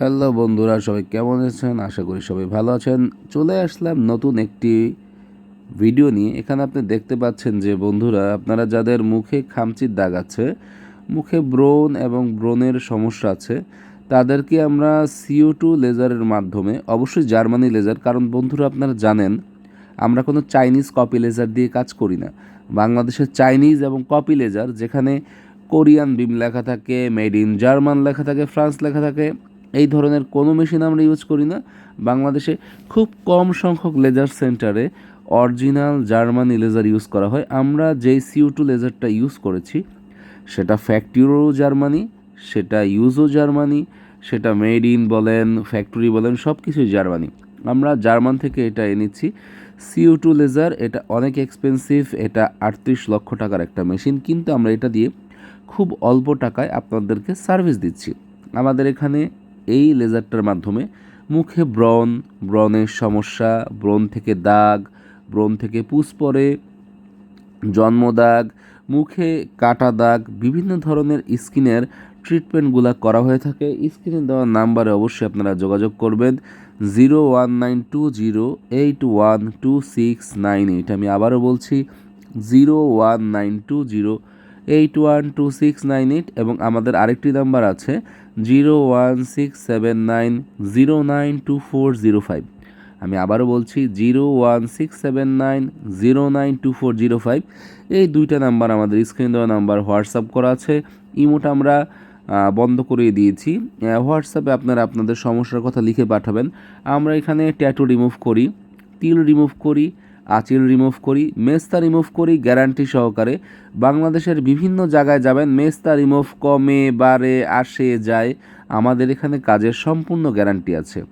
Hello বন্ধুরা, সবাই কেমন আছেন? আশা করি সবাই ভালো আছেন। চলে আসলাম নতুন একটি ভিডিও নিয়ে। এখানে আপনি দেখতে পাচ্ছেন যে, বন্ধুরা, আপনারা যাদের মুখে খামচির দাগ আছে, মুখে ব্রণ এবং ব্রণের সমস্যা আছে, তাদেরকে আমরা সিও টু লেজারের মাধ্যমে, অবশ্যই জার্মানি লেজার, কারণ বন্ধুরা আপনারা জানেন, আমরা কোনো চাইনিজ কপি লেজার দিয়ে কাজ করি না। বাংলাদেশের চাইনিজ এবং কপি লেজার, যেখানে কোরিয়ান বিম লেখা থাকে, মেড ইন জার্মান লেখা থাকে, ফ্রান্স লেখা থাকে এই ধরনের কোনো মেশিন আমরা ইউজ করি না। বাংলাদেশে খুব কম সংখ্যক লেজার সেন্টারে অরিজিনাল জার্মানি লেজার ইউজ করা হয়। আমরা যেই সিউ টু লেজারটা ইউজ করেছি, সেটা ফ্যাক্টরিও জার্মানি সেটা ইউজও জার্মানি সেটা মেড ইন বলেন ফ্যাক্টরি বলেন সব কিছুই জার্মানি আমরা জার্মান থেকে এটা এনেছি। সিউ টু লেজার এটা অনেক এক্সপেন্সিভ এটা আটত্রিশ লক্ষ টাকার একটা মেশিন কিন্তু আমরা এটা দিয়ে খুব অল্প টাকায় আপনাদেরকে সার্ভিস দিচ্ছি। আমাদের এখানে এই লেজারটার মাধ্যমে মুখে ব্রণ, ব্রণের সমস্যা, ব্রণ থেকে দাগ, ব্রণ থেকে পুষ পড়ে জন্মদাগ মুখে কাটা দাগ, বিভিন্ন ধরনের স্কিনের ট্রিটমেন্টগুলো করা হয়ে থাকে। স্ক্রিনে দেওয়া নাম্বারে অবশ্যই আপনারা যোগাযোগ করবেন। Zero one nine two zero eight one two six nine eight. আমি আবারও বলছি, zero one nine two zero eight one two six nine eight এবং আমাদের আরেকটি নাম্বার আছে zero one six seven nine zero nine two four zero five আমি আবারও বলছি zero one six seven nine zero nine two four zero five এই দুইটা number আমাদের স্ক্রিন দেওয়া নাম্বার হোয়াটসঅ্যাপ করা আছে। ইমোটা আমরা বন্ধ করে দিয়েছি। হোয়াটসঅ্যাপে আপনারা আপনাদের সমস্যার কথা লিখে পাঠাবেন। আমরা এখানে ট্যাটু রিমুভ করি, তিল রিমুভ করি আঁচিল রিমুভ করি মেস্তা রিমুভ করি গ্যারান্টি সহকারে। বাংলাদেশের বিভিন্ন জায়গায় যাবেন মেস্তা রিমুভ কমে, বাড়ে, আসে, যায়। আমাদের এখানে কাজের সম্পূর্ণ গ্যারান্টি আছে।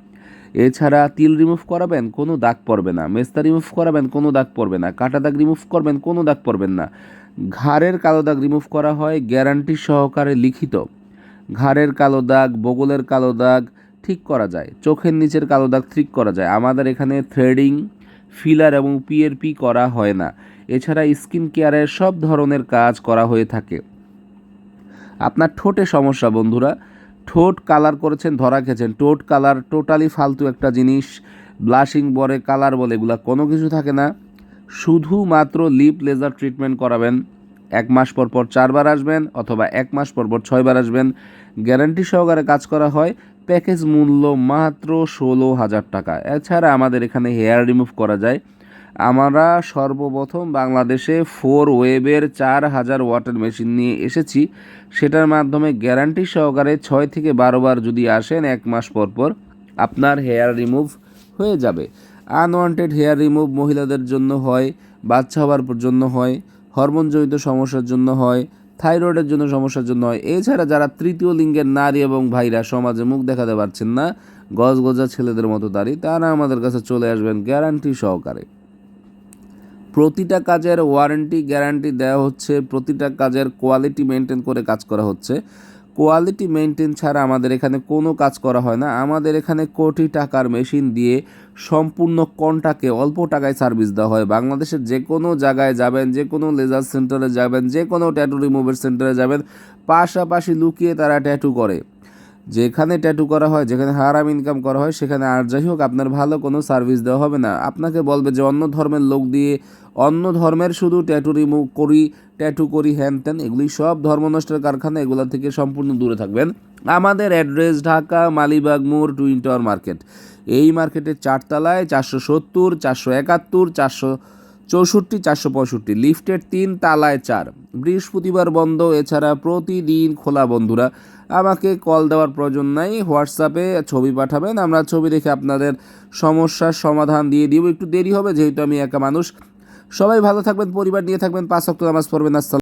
এছাড়া তিল রিমুভ করাবেন, কোনো দাগ পড়বে না। মেস্তা রিমুভ করাবেন, কোনো দাগ পড়বে না। কাটা দাগ রিমুভ করবেন, কোনো দাগ পড়বেন না। ঘাড়ের কালো দাগ রিমুভ করা হয় গ্যারান্টি সহকারে লিখিত। ঘাড়ের কালো দাগ, বগলের কালো দাগ ঠিক করা যায়। চোখের নিচের কালো দাগ ঠিক করা যায়। আমাদের এখানে থ্রেডিং ফিলার এবং পিএরপি করা হয় না। এছাড়া স্কিন কেয়ারের সব ধরনের কাজ করা হয়ে থাকে। আপনার ঠোঁটে সমস্যা, বন্ধুরা। ঠোঁট কালার করেছেন, ধরা খেয়েছেন। ঠোঁট কালার টোটালি ফালতু একটা জিনিস। ব্লাশিং বলে কালার বলে, এগুলা কোনো কিছু থাকে না। শুধুমাত্র লিপ লেজার ট্রিটমেন্ট করাবেন। এক মাস পর পর চারবার আসবেন অথবা এক মাস পর পর ছয়বার আসবেন। গ্যারান্টি সহকারে কাজ করা হয়। প্যাকেজ মূল্য মাত্র ষোলো হাজার টাকা। এছাড়া আমাদের এখানে হেয়ার রিমুভ করা যায়। আমরা সর্বপ্রথম বাংলাদেশে ফোর ওয়েবের চার হাজার ওয়াটের মেশিন নিয়ে এসেছি। সেটার মাধ্যমে গ্যারান্টি সহকারে ছয় থেকে বারো বার যদি আসেন, এক মাস পর পর আপনার হেয়ার রিমুভ হয়ে যাবে। আনওয়ান্টেড হেয়ার রিমুভ মহিলাদের জন্য হয়, বাচ্চা হওয়ার জন্য হয় হরমোনজনিত সমস্যার জন্য হয় থাইরয়েডের জন্য সমস্যার জন্য হয়। এছাড়া যারা তৃতীয় লিঙ্গের নারী এবং ভাইরা সমাজে মুখ দেখাতে পারছেন না, গজগজা ছেলেদের মতো দাঁড়ি তারা আমাদের কাছে চলে আসবেন গ্যারান্টি সহকারে। প্রতিটা কাজের ওয়ারেন্টি, গ্যারান্টি দেওয়া হচ্ছে, প্রতিটা কাজের কোয়ালিটি মেনটেন করে কাজ করা হচ্ছে। কোয়ালিটি মেনটেন ছাড়া আমাদের এখানে কোনো কাজ করা হয় না। আমাদের এখানে কোটি টাকার মেশিন দিয়ে সম্পূর্ণ কন্টাকে অল্প টাকায় সার্ভিস দেওয়া হয়। বাংলাদেশের যে কোনো জায়গায় যাবেন যে কোনো লেজার সেন্টারে যাবেন যে কোনো ট্যাটু রিমুভের সেন্টারে যাবেন, পাশাপাশি লুকিয়ে তারা ট্যাটু করে। যেখানে ট্যাটু করা হয়, যেখানে হারাম ইনকাম করা হয়, সেখানে আর যাই হোক আপনার ভালো কোনো সার্ভিস দেওয়া হবে না। আপনাকে বলবে যে অন্য ধর্মের লোক দিয়ে অন্য ধর্মের শুধু ট্যাটু রিমুভ করি ট্যাটু করি, হ্যান ত্যান এগুলি সব ধর্মনষ্টের কারখানা, এগুলো থেকে সম্পূর্ণ দূরে থাকবেন। আমাদের অ্যাড্রেস ঢাকা, মালিবাগ মোড় টুইন টাওয়ার মার্কেট এই মার্কেটের চারতলায় চারশো সত্তর, চারশো একাত্তর, চারশো চৌষট্টি, চারশো পঁয়ষট্টি। লিফটের তিন তালায় চার। বৃহস্পতিবার বন্ধ, এছাড়া প্রতিদিন খোলা। বন্ধুরা, আমাকে কল দেওয়ার প্রয়োজন নাই। হোয়াটসঅ্যাপে ছবি পাঠাবেন, আমরা ছবি দেখে আপনাদের সমস্যার সমাধান দিয়ে দিব। একটু দেরি হবে, যেহেতু আমি একা মানুষ। সবাই ভালো থাকবেন, পরিবার নিয়ে থাকবেন। পাঁচ অক্ট নামাজ পড়বেন। আসসালাম